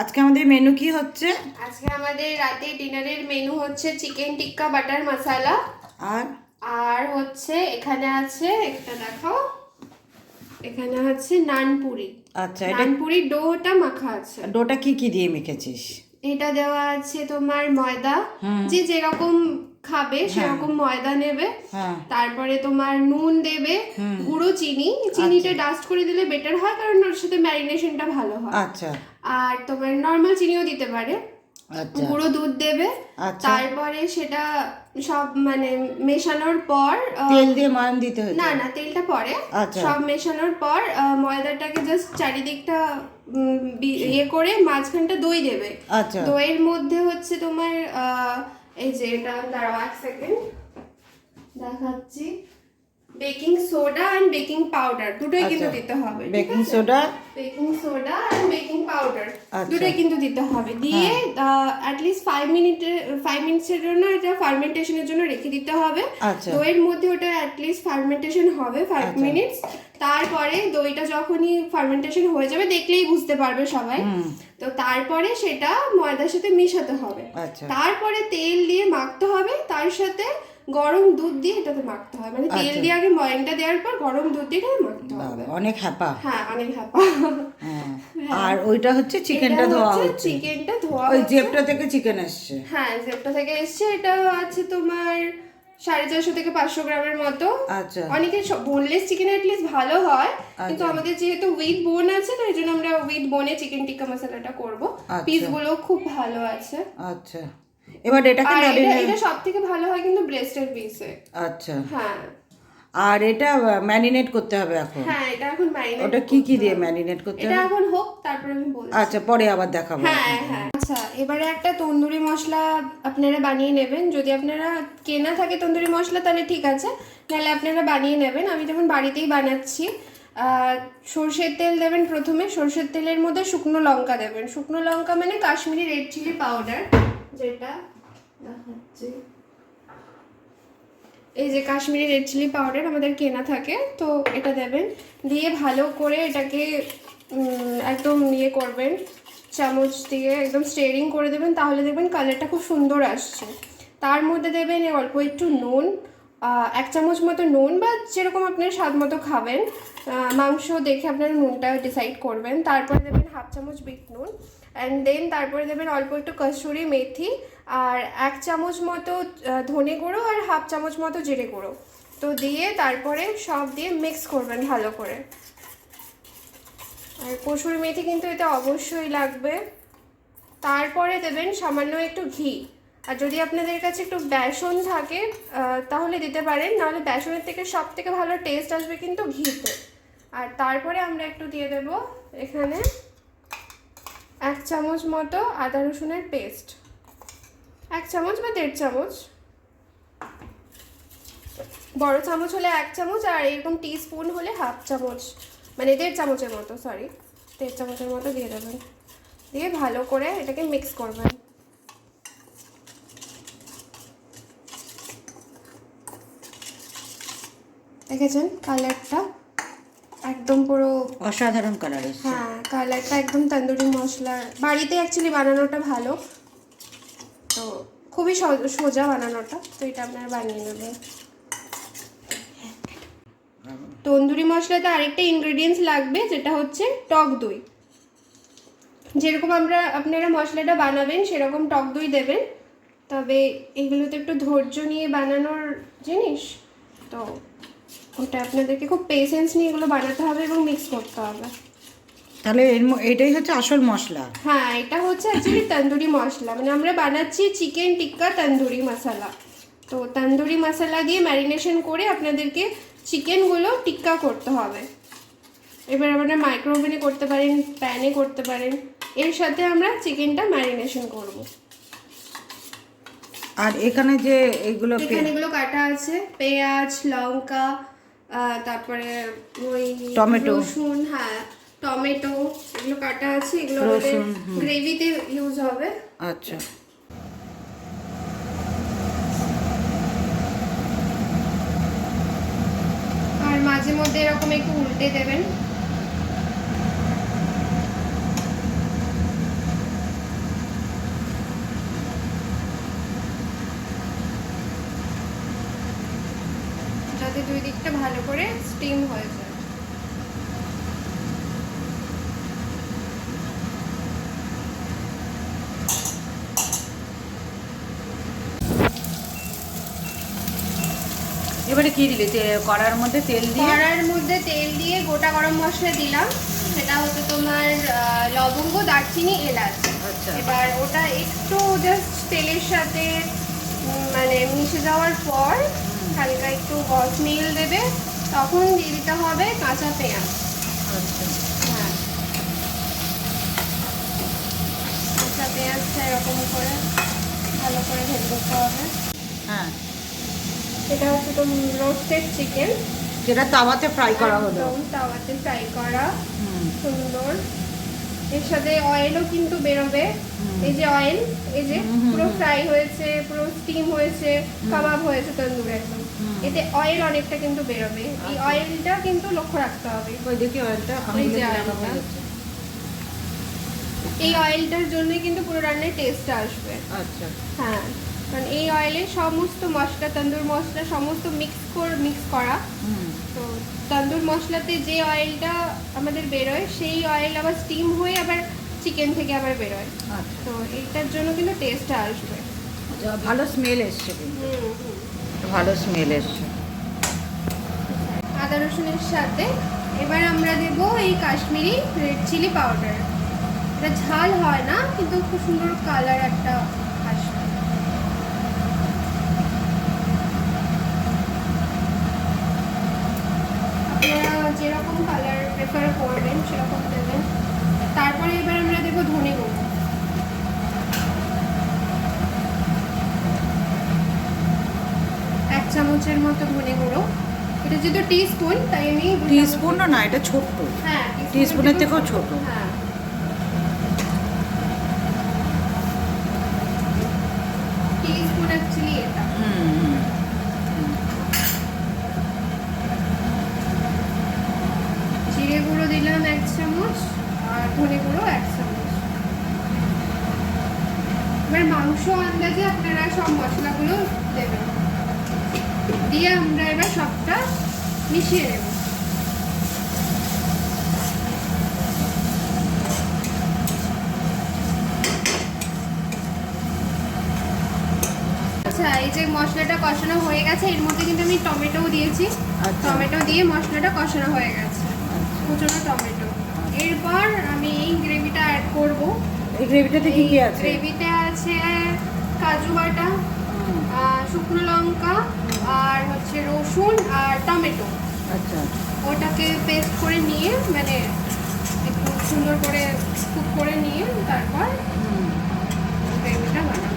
আজকে আমাদের মেনু কি হচ্ছে? আজকে আমাদের রাতে ডিনারের মেনু হচ্ছে চিকেন টিক্কা বাটার মশালা আর? আর হচ্ছে এখানে আছে একটা দেখো এখানে হচ্ছে নানপুরি আচ্ছা এটা নানপুরি ডোটা মাখা আছে। ডোটা কি কি দিয়ে মেখেছিস? এটা দেওয়া আছে তোমার ময়দা। যে যেরকম খাবে সেরকম ময়দা নেবে হ্যাঁ। তারপরে তোমার নুন দেবে গুঁড়ো চিনি চিনিটা ডাস্ট করে দিলে বেটার হয় কারণ ওর সাথে ম্যারিনেশনটা ভালো হয়। আচ্ছা। আর তোমার নর্মাল চিনিও দিতে পারে। আচ্ছা। গুঁড়ো দুধ দেবে আচ্ছা। তারপরে সেটা সব মানে মেশানোর পর তেল দিয়ে ময়াম দিতে হচ্ছে না না তেলটা পরে। আচ্ছা। সব মেশানোর পর ময়দাটাকে জাস্ট চারিদিকটা ইয়ে করে মাঝখানটা দই দেবে। আচ্ছা। দইয়ের মধ্যে হচ্ছে তোমার আহ, এই যে এটা দাঁড়াও এক সেকেন্ড দেখাচ্ছি। Baking soda and baking powder দুটোই কিন্তু আচ্ছা। দিতে হবে বেকিং সোডা? বেকিং সোডা আর বেকিং পাউডার আচ্ছা। দুটোই কিন্তু দিতে হবে। দিয়ে অ্যাটলিস্ট ফাইভ মিনিটের ফাইভ মিনিটসের জন্য এটা ফার্মেন্টেশনের জন্য রেখে দিতে হবে। আচ্ছা। দইয়ের মধ্যে ওটা অ্যাটলিস্ট ফার্মেন্টেশন হবে ফাইভ মিনিটস তারপরে দইটা যখনই ফার্মেন্টেশন হয়ে যাবে দেখলেই বুঝতে পারবে সবাই। তো তারপরে সেটা ময়দার সাথে মেশাতে হবে। তারপরে তেল দিয়ে মাখতে হবে তার সাথে গরম দুধ দিয়ে এটাতে মাখতে হবে মানে তেল আচ্ছা। দিয়ে আগে ময়নটা দেওয়ার পর গরম দুধ দিয়ে এটাতে মাখতে হবে। অনেক হ্যাপা হ্যাঁ অনেক হ্যাপা হ্যাঁ। আর ওইটা হচ্ছে চিকেনটা ধোয়া হচ্ছে। চিকেনটা ধোয়া ওই জেপটা থেকে চিকেন এসছে। হ্যাঁ জেপটা থেকে এসছে। এটা আছে তোমার সাড়ে চারশো থেকে পাঁচশো গ্রামের মতো। আচ্ছা। অনেকে বোনলেস চিকেন অ্যাটলিস্ট ভালো হয়। কিন্তু আচ্ছা। আমাদের যেহেতু উইথ বোন আছে তাই জন্য আমরা উইথ বোনে চিকেন টিক্কা মশলাটা করব। আচ্ছা। পিসগুলো খুব ভালো আছে। আচ্ছা। এবার এটাকে এটা ম্যারিনেট সব থেকে ভালো হয় কিন্তু ব্রেস্টের পিসে আচ্ছা। হ্যাঁ। আর এটা ম্যারিনেট করতে হবে এখন? হ্যাঁ এটা এখন ম্যারিনেট ওটা কি কি দিয়ে ম্যারিনেট করতে এটা হবে? এখন হোক তারপরে আমি বলছি। আচ্ছা পরে আবার দেখাবো। হ্যাঁ হ্যাঁ। আচ্ছা এবারে একটা তন্দুরি মশলা আপনারা বানিয়ে নেবেন। যদি আপনারা কেনা থাকে তন্দুরি মশলা তাহলে ঠিক আছে। নাহলে আপনারা বানিয়ে নেবেন। আমি যেমন বাড়িতেই বানাচ্ছি সর্ষের তেল দেবেন প্রথমে। সর্ষের তেলের মধ্যে শুকনো লঙ্কা দেবেন। শুকনো লঙ্কা মানে কাশ্মীরি রেড চিলি পাউডার যেটা দেখাচ্ছি এই যে কাশ্মীরি রেড চিলি পাউডার আমাদের কেনা থাকে তো এটা দেবেন। দিয়ে ভালো করে এটাকে একদম ইয়ে করবেন চামচ দিয়ে একদম স্টেরিং করে দেবেন তাহলে দেখবেন কালারটা খুব সুন্দর আসছে। তার মধ্যে দেবেন অল্প একটু নুন এক চামচ মতো নুন বা যেরকম আপনার স্বাদ মতো খাবেন। মাংস দেখে আপনারা নুনটা ডিসাইড করবেন। তারপরে দেবেন হাফ চামচ বিট নুন। অ্যান্ড দেন তারপরে দেবেন অল্প একটু কসুরি মেথি আর এক চামচ মতো ধনে গুঁড়ো আর হাফ চামচ মতো জিরে গুঁড়ো। তো দিয়ে তারপরে সব দিয়ে মিক্স করবেন ভালো করে। আর কসুরি মেথি কিন্তু এটা অবশ্যই লাগবে। তারপরে দেবেন সামান্য একটু ঘি। আর যদি আপনাদের কাছে একটু বেসন থাকে তাহলে দিতে পারেন। নাহলে বেসনের থেকে সব থেকে ভালো টেস্ট আসবে কিন্তু ঘিতে। আর তারপরে আমরা একটু দিয়ে দেব এখানে এক চামচ মতো আদা রসুনের পেস্ট, এক চামচ বা দেড় চামচ। বড় চামচ হলে এক চামচ আর এরকম টি স্পুন হলে হাফ চামচ মানে দেড় চামচের মতো সরি দেড় চামচের মতো দিয়ে দেবেন। দিয়ে ভালো করে এটাকে মিক্স করবেন। দেখেছেন কালারটা একদম পুরো অসাধারণ কালার এসছে। হ্যাঁ কালারটা একদম তন্দুরি মশলার বাড়িতে অ্যাকচুয়ালি বানানোটা ভালো। তো খুবই সোজা বানানোটা তো এটা আপনারা বানিয়ে নেবেন তন্দুরি মশলাতে আরেকটা ইনগ্রেডিয়েন্টস লাগবে যেটা হচ্ছে টক দই। যেরকম আমরা আপনারা মশলাটা বানাবেন সেরকম টক দই দেবেন। তবে এগুলো তো একটু ধৈর্য নিয়ে বানানোর জিনিস তো ওটা আপনাদেরকে খুব পেশেন্স নিয়ে এগুলো বানাতে হবে এবং মিক্স করতে হবে। তাহলে এর এটাই হচ্ছে আসল মশলা? হ্যাঁ এটা হচ্ছে অ্যাকচুয়ালি তন্দুরি মশলা। মানে আমরা বানাচ্ছি চিকেন টিক্কা তন্দুরি মশলা তো তন্দুরি মশলা দিয়ে ম্যারিনেশন করে আপনাদেরকে চিকেনগুলো টিক্কা করতে হবে। এবার আপনারা মাইক্রো ওভেনে করতে পারেন প্যানে করতে পারেন। এর সাথে আমরা চিকেনটা ম্যারিনেশন করব। আর এখানে যে এগুলো এখানে এগুলো কাটা আছে। পেঁয়াজ লঙ্কা তারপরে ওই টমেটো। রসুন হ্যাঁ টমেটো এগুলো কাটা আছে এগুলো গ্রেভিতে ইউজ হবে। আচ্ছা। আর মাঝে মধ্যে এরকম একটু উল্টে দেবেন। দুই দিকটা ভালো করে স্টিম হয়ে যায়। এবারে কি দিলে? কড়ার মধ্যে তেল দিয়ে? কড়ার মধ্যে তেল দিয়ে গোটা গরম মশলা দিলাম। সেটা হচ্ছে তোমার লবঙ্গ দারচিনি এলাচ। আচ্ছা। এবার ওটা একটু জাস্ট তেলের সাথে মানে মিশে যাওয়ার পর হালকা একটু স্মেল দেবে তখন দিয়ে দিতে হবে কাঁচা পেঁয়াজ। আচ্ছা। হ্যাঁ। কাঁচা পেঁয়াজটা এরকম করে ভালো করে ভেজে দিতে হবে। হ্যাঁ। এটা হচ্ছে তো রোস্টেড চিকেন যেটা তাওয়াতে ফ্রাই করা হলো। তাওয়াতে ফ্রাই করা। সুন্দর। এর সাথে অয়েলও কিন্তু বেরোবে। এই যে অয়েল এই যে পুরো ফ্রাই হয়েছে পুরো স্টিম হয়েছে কাবাব হয়েছে তন্দুর একদম। এতে অয়েল অনেকটা কিন্তু বেরোবে। এই আচ্ছা। অয়েলটা কিন্তু লক্ষ্য রাখতে হবে। ওই দেখি অয়েলটা। এই অয়েলটার জন্য কিন্তু পুরো রান্নার টেস্টটা আসবে। আচ্ছা। হ্যাঁ কারণ এই অয়েলে সমস্ত মশলা তন্দুর মশলা সমস্ত মিক্স করে মিক্স করা। তো তন্দুর মশলাতে যে অয়েলটা আমাদের বেরোয় সেই অয়েল আবার স্টিম হয়ে আবার চিকেন থেকে আবার বেরোয়। আচ্ছা। তো এইটার জন্য কিন্তু টেস্টটা আসবে। ভালো স্মেল এসছে কিন্তু। হুম, হুম। ভালো স্মেল এসছে। আদা রসুনের সাথে এবার আমরা দেব এই কাশ্মীরি রেড চিলি পাউডার এটা ঝাল হয় না, কিন্তু খুব সুন্দর কালার একটা আসবে আপনারা যেরকম কালার প্রেফার করবেন সেরকম দেবেন তারপরে এবার আমরা দেবো ধনে গুঁড়ো এক চামচের মতো ধনে গুঁড়ো। এটা যেহেতু টি স্পুন তাই আমি টিস্পুন না এটা ছোট্ট। হ্যাঁ টিস্পুনের থেকেও ছোট। হ্যাঁ। অ্যাকচুয়ালি এটা। হুম হুম। জিরে গুঁড়ো দিলাম এক চামচ আর ধনে গুঁড়ো এক চামচ। এবার মাংস আন্দাজে আপনারা সব মশলাগুলো দেবেন। দিয়ে আমরা এবার সবটা মিশিয়ে নেব। আচ্ছা এই যে মশলাটা কষানো হয়ে গেছে এর মধ্যে কিন্তু আমি টমেটোও দিয়েছি। আচ্ছা। টমেটো দিয়ে মশলাটা কষানো হয়ে গেছে। কুচনো টমেটো। এরপর আমি এই গ্রেভিটা অ্যাড করব। এই গ্রেভিটাতে কি কি আছে? গ্রেভিতে আছে কাজু বাটা শুকনো লঙ্কা আর হচ্ছে রসুন আর টমেটো। আচ্ছা। ওটাকে পেস্ট করে নিয়ে মানে একটু সুন্দর করে কুক করে নিয়ে তারপর গ্রেভিটা বানাবো।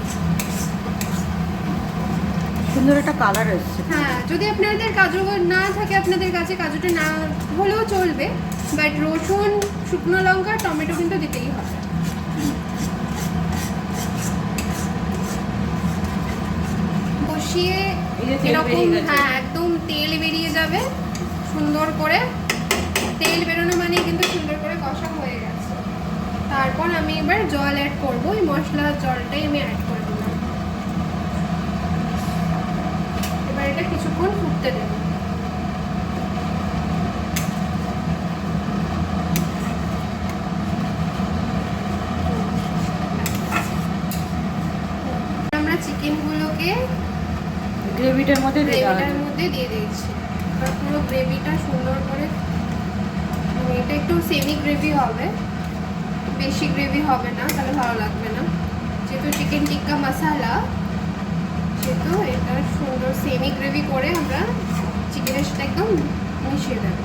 সুন্দর একটা কালার এসছে। হ্যাঁ যদি আপনাদের কাজু না থাকে আপনাদের কাছে কাজুটা না হলেও চলবে বাট রসুন শুকনো লঙ্কা টমেটো কিন্তু দিতেই হবে। বসিয়ে এরকম হ্যাঁ একদম তেল বেরিয়ে যাবে সুন্দর করে। তেল বেরোনো মানে কিন্তু সুন্দর করে কষা হয়ে গেছে। তারপর আমি এবার জল অ্যাড করব ওই মশলার জলটাই আমি অ্যাড করে দিলাম। এবার এটা কিছুক্ষণ ফুটতে দেবো আমরা চিকেনগুলোকে গ্রেভিটার মধ্যে গ্রেভিটার মধ্যে দিয়ে দিয়েছি। পুরো গ্রেভিটা সুন্দর করে মানে এটা একটু সেমি গ্রেভি হবে। বেশি গ্রেভি হবে না তাহলে ভালো লাগবে না। যেহেতু চিকেন টিক্কা মশালা সেহেতু এটা সুন্দর সেমি গ্রেভি করে আমরা চিকেনের সাথে একদম মিশিয়ে দেবো।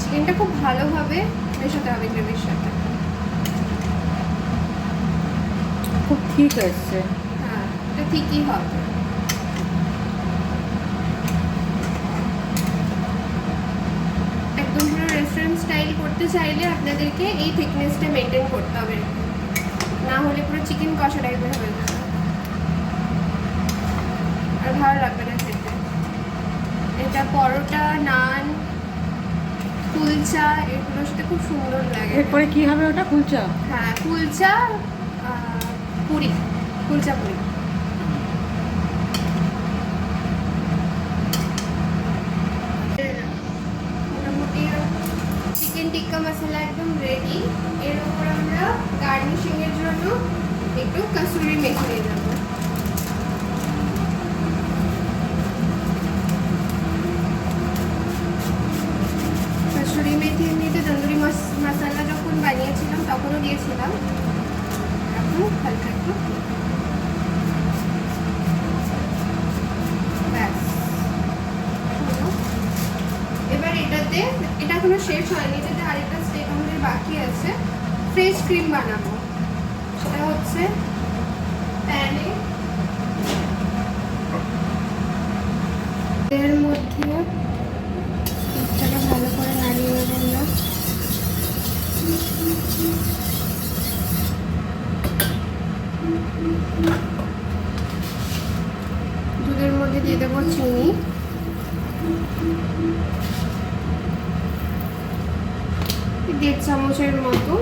চিকেনটা খুব ভালোভাবে মেশাতে হবে গ্রেভির সাথে। খুব ঠিক আছে হ্যাঁ এটা ঠিকই হবে একদম পুরো রেস্টুরেন্ট স্টাইল করতে চাইলে আপনাদেরকে এই থিকনেসটা মেনটেন করতে হবে। না হলে পুরো চিকেন কষা টাইপের হয়ে যাবে। আর ভালো লাগবে না খেতে। এটা পরোটা নান কুলচা এগুলোর সাথে খুব সুন্দর লাগে। এরপরে কি হবে ওটা? কুলচা? হ্যাঁ কুলচা পুরি। কুলচা পুরি। মশলা একদম রেডি এর উপর আমরা গার্নিশিংয়ের জন্য একটু কাসুরি মেখে দিয়ে দেবো কাসুরি মেথি এমনিতে তন্দুরি মস- মশলা যখন বানিয়েছিলাম তখনও দিয়েছিলাম এখন হালকা একটু ব্যাস হলো। এবার এটাতে এটা এখনও শেষ হয়নি এটাতে আরেকটা স্টেপ আমাদের বাকি আছে ফ্রেশ ক্রিম বানাবো। সেটা হচ্ছে প্যানে এর মধ্যে দুধটাকে ভালো করে নাড়িয়ে নেবেন না দুধের মধ্যে দিয়ে দেবো চিনি দেড় চামচের মতো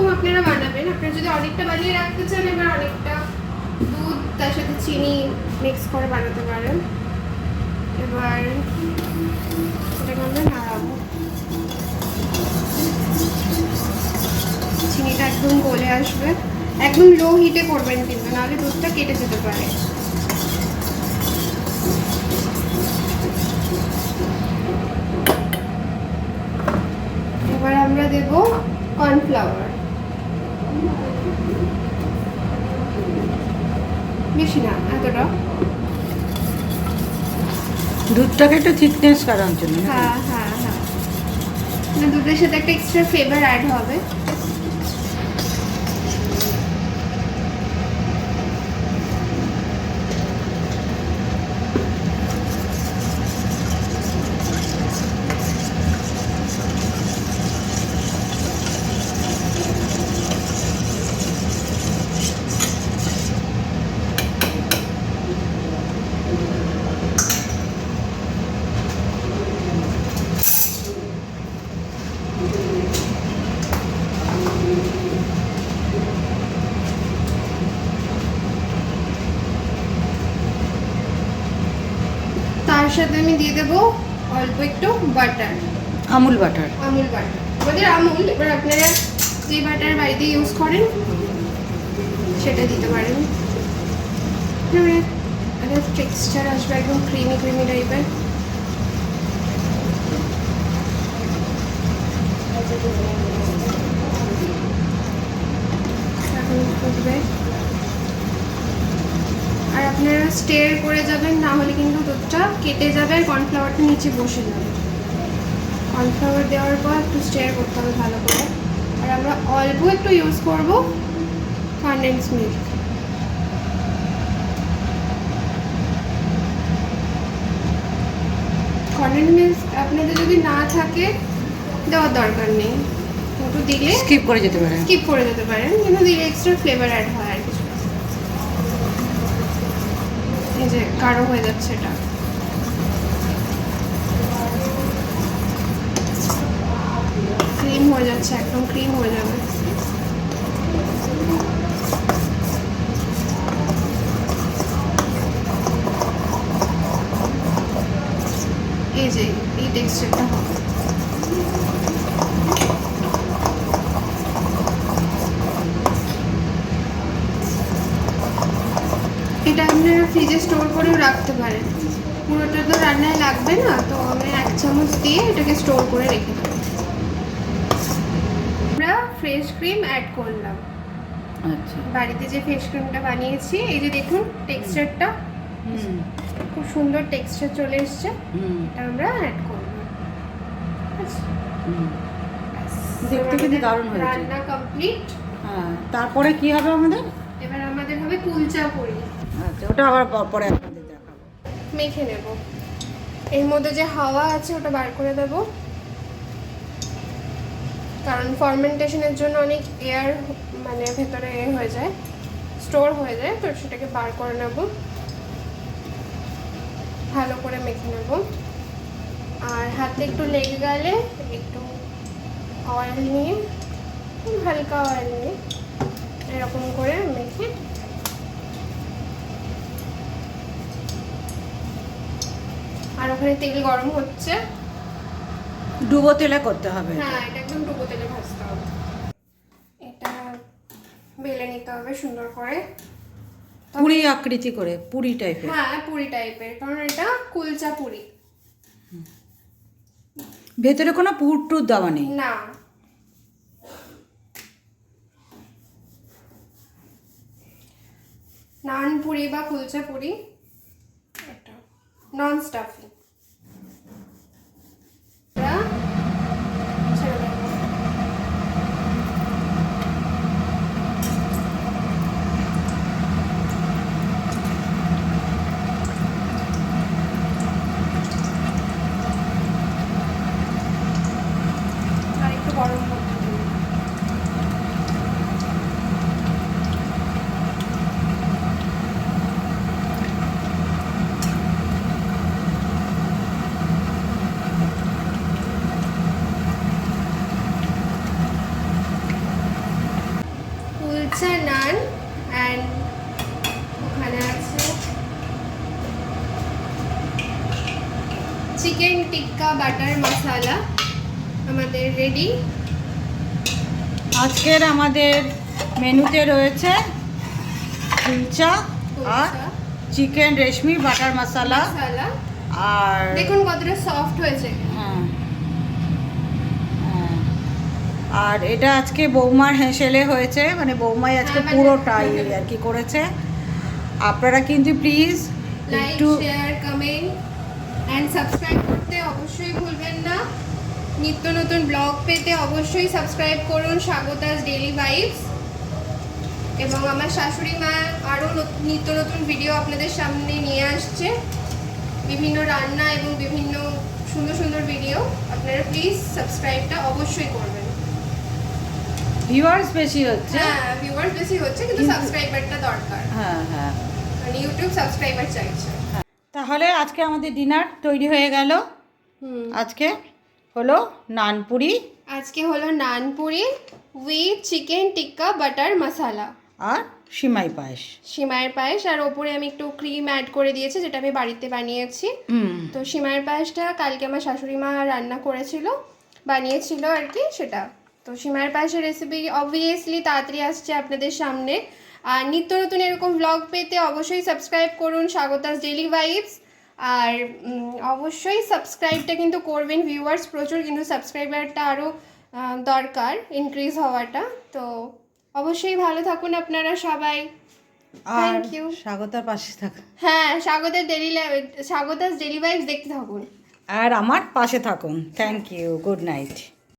যেরকম আপনারা বানাবেন। আপনারা যদি অনেকটা বানিয়ে রাখতে চান, এবার অনেকটা দুধ, তার সাথে চিনি মিক্স করে বানাতে পারেন। এবার এটাকে আমরা নাড়াবো। চিনিটা একদম গলে আসবে। একদম লো হিটে করবেন কিন্তু, নাহলে দুধটা কেটে যেতে পারে। এবার আমরা দেব কর্নফ্লাওয়ার বেশি না এতটা। দুধটাকে একটু থিকনেস করার জন্য হ্যাঁ হ্যাঁ হ্যাঁ। না দুধের সাথে একটা এক্সট্রা ফ্লেভার অ্যাড হবে। তার সাথে আমি দিয়ে দেবো অল্প একটু butter Amul butter Amul butter আমাদের আমুল এবার আপনারা যে বাটার বাড়িতে ইউজ করেন সেটা দিতে পারেন। একটা টেক্সচার আসবে একদম ক্রিমি ক্রিমি টাইপের এখন আপনারা স্টেয়ার করে যাবেন না হলে কিন্তু দুধটা কেটে যাবে আর কর্নফ্লাওয়ারটা নিচে বসে যাবে। কর্নফ্লাওয়ার দেওয়ার পর একটু স্টেয়ার করতে হবে ভালো করে। আর আমরা অল্প একটু ইউজ করব কনডেন্স মিল্ক কনডেন্স মিল্ক আপনাদের যদি না থাকে দেওয়ার দরকার নেই। কিন্তু দিলে স্কিপ করে যেতে পারেন। স্কিপ করে যেতে পারেন কিন্তু দিলে এক্সট্রা ফ্লেভার অ্যাড হয় আর কিছু এই যে গাঢ় হয়ে যাচ্ছে এটা। ক্রিম হয়ে যাচ্ছে, একদম ক্রিম হয়ে যাবে। এই যে, এই টেক্সচারটা হবে এটা আপনারা ফ্রিজে স্টোর করেও রাখতে পারেন পুরোটা তো রান্নায় লাগবে না তো আমরা এক চামচ দিয়ে এটাকে স্টোর করে রেখে দেবো। আমরা ফ্রেশ ক্রিম অ্যাড করলাম। আচ্ছা। বাড়িতে যে ফ্রেশ ক্রিমটা বানিয়েছি এই যে দেখুন টেক্সচারটা হুম। খুব সুন্দর টেক্সচার চলে এসছে। হুম। এটা আমরা অ্যাড করব। দেখতে কিন্তু দারুণ হয়েছে। রান্না কমপ্লিট হ্যাঁ তারপরে কি হবে আমাদের? এবার আমাদের হবে কুলচা পুরি। ওটা আবার পরে আপনাদের দেখাবো। মেখে নেব। এর মধ্যে যে হাওয়া আছে, ওটা বার করে দেব। কারণ ফার্মেন্টেশনের জন্য অনেক এয়ার মানে ভেতরে এ হয়ে যায় স্টোর হয়ে যায়, তো সেটাকে বার করে নেব। ভালো করে মেখে নেব। আর হাতে একটু লেগে গেলে একটু অয়েল নিয়ে, হালকা অয়েল নিয়ে এরকম করে মেখে আর ওখানে তেল গরম হচ্ছে। ডুবো তেলে করতে হবে। হ্যাঁ এটা একদম ডুবো তেলে ভাজতে হবে। এটা বেলে নিতে হবে সুন্দর করে। পুরি আকৃতি করে পুরি টাইপের হ্যাঁ পুরি টাইপের কারণ এটা কুলচা পুরি। ভেতরে কোনো পুর টুর দেওয়া নেই। না। নান পুরি বা কুলচা পুরি। নন স্টাফি ছেড়ে দেবো আর একটু গরম করতে দিন কুলচা নান অ্যান্ড ওখানে আছে চিকেন টিক্কা বাটার মশালা আমাদের রেডি আজকের আমাদের মেনুতে রয়েছে কুলচা আর চিকেন রেশমি বাটার মশলা। আর দেখুন কতটা সফট হয়েছে। হ্যাঁ। হ্যাঁ। আর এটা আজকে বৌমার হেসেলে হয়েছে। মানে বৌমাই আজকে হ্যাঁ, মানে- পুরোটাই আর কি করেছে। আপনারা কিন্তু প্লিজ একটু শেয়ার কমেন্ট অ্যান্ড সাবস্ক্রাইব করতে অবশ্যই ভুলবেন না। নিত্য নতুন ব্লগ পেতে অবশ্যই সাবস্ক্রাইব করুন স্বাগতাস ডেলি ভাইবস এবং আমার শাশুড়ি মা আরও নিত্য নতুন ভিডিও আপনাদের সামনে নিয়ে আসছে। বিভিন্ন রান্না এবং বিভিন্ন সুন্দর সুন্দর ভিডিও আপনারা প্লিজ সাবস্ক্রাইবটা অবশ্যই করবেন। ভিউয়ার্স বেশি হচ্ছে? হ্যাঁ ভিউয়ার্স বেশি হচ্ছে কিন্তু সাবস্ক্রাইবারটা দরকার। হ্যাঁ হ্যাঁ। মানে ইউটিউব সাবস্ক্রাইবার চাইছে। তাহলে আজকে আমাদের ডিনার তৈরি হয়ে গেল। আজকে হলো নানপুরি। আজকে হলো naanpuri with chicken tikka butter masala আর সিমাই পায়েস। সিমাইয়ের পায়েস আর ওপরে আমি একটু ক্রিম অ্যাড করে দিয়েছি যেটা আমি বাড়িতে বানিয়েছি। হুম। তো সিমাইয়ের পায়েসটা কালকে আমার শাশুড়ি মা রান্না করেছিল বানিয়েছিল আর কি সেটা। তো সিমাইয়ের পায়েসের রেসিপি অবভিয়াসলি তাড়াতাড়ি আসছে আপনাদের সামনে। আর নিত্য নতুন এরকম ব্লগ পেতে অবশ্যই সাবস্ক্রাইব করুন স্বাগতাস ডেলি ভাইবস আর অবশ্যই সাবস্ক্রাইবটা কিন্তু করবেন ভিউয়ার্স প্রচুর কিন্তু সাবস্ক্রাইবারটা আরও দরকার ইনক্রিজ হওয়াটা। তো অবশ্যই ভালো থাকুন আপনারা সবাই। আর. স্বাগতার পাশে থাক। হ্যাঁ স্বাগতের ডেলি স্বাগতাস ডেলি ভাইবস দেখতে থাকুন। আর আমার পাশে থাকুন। Thank you good night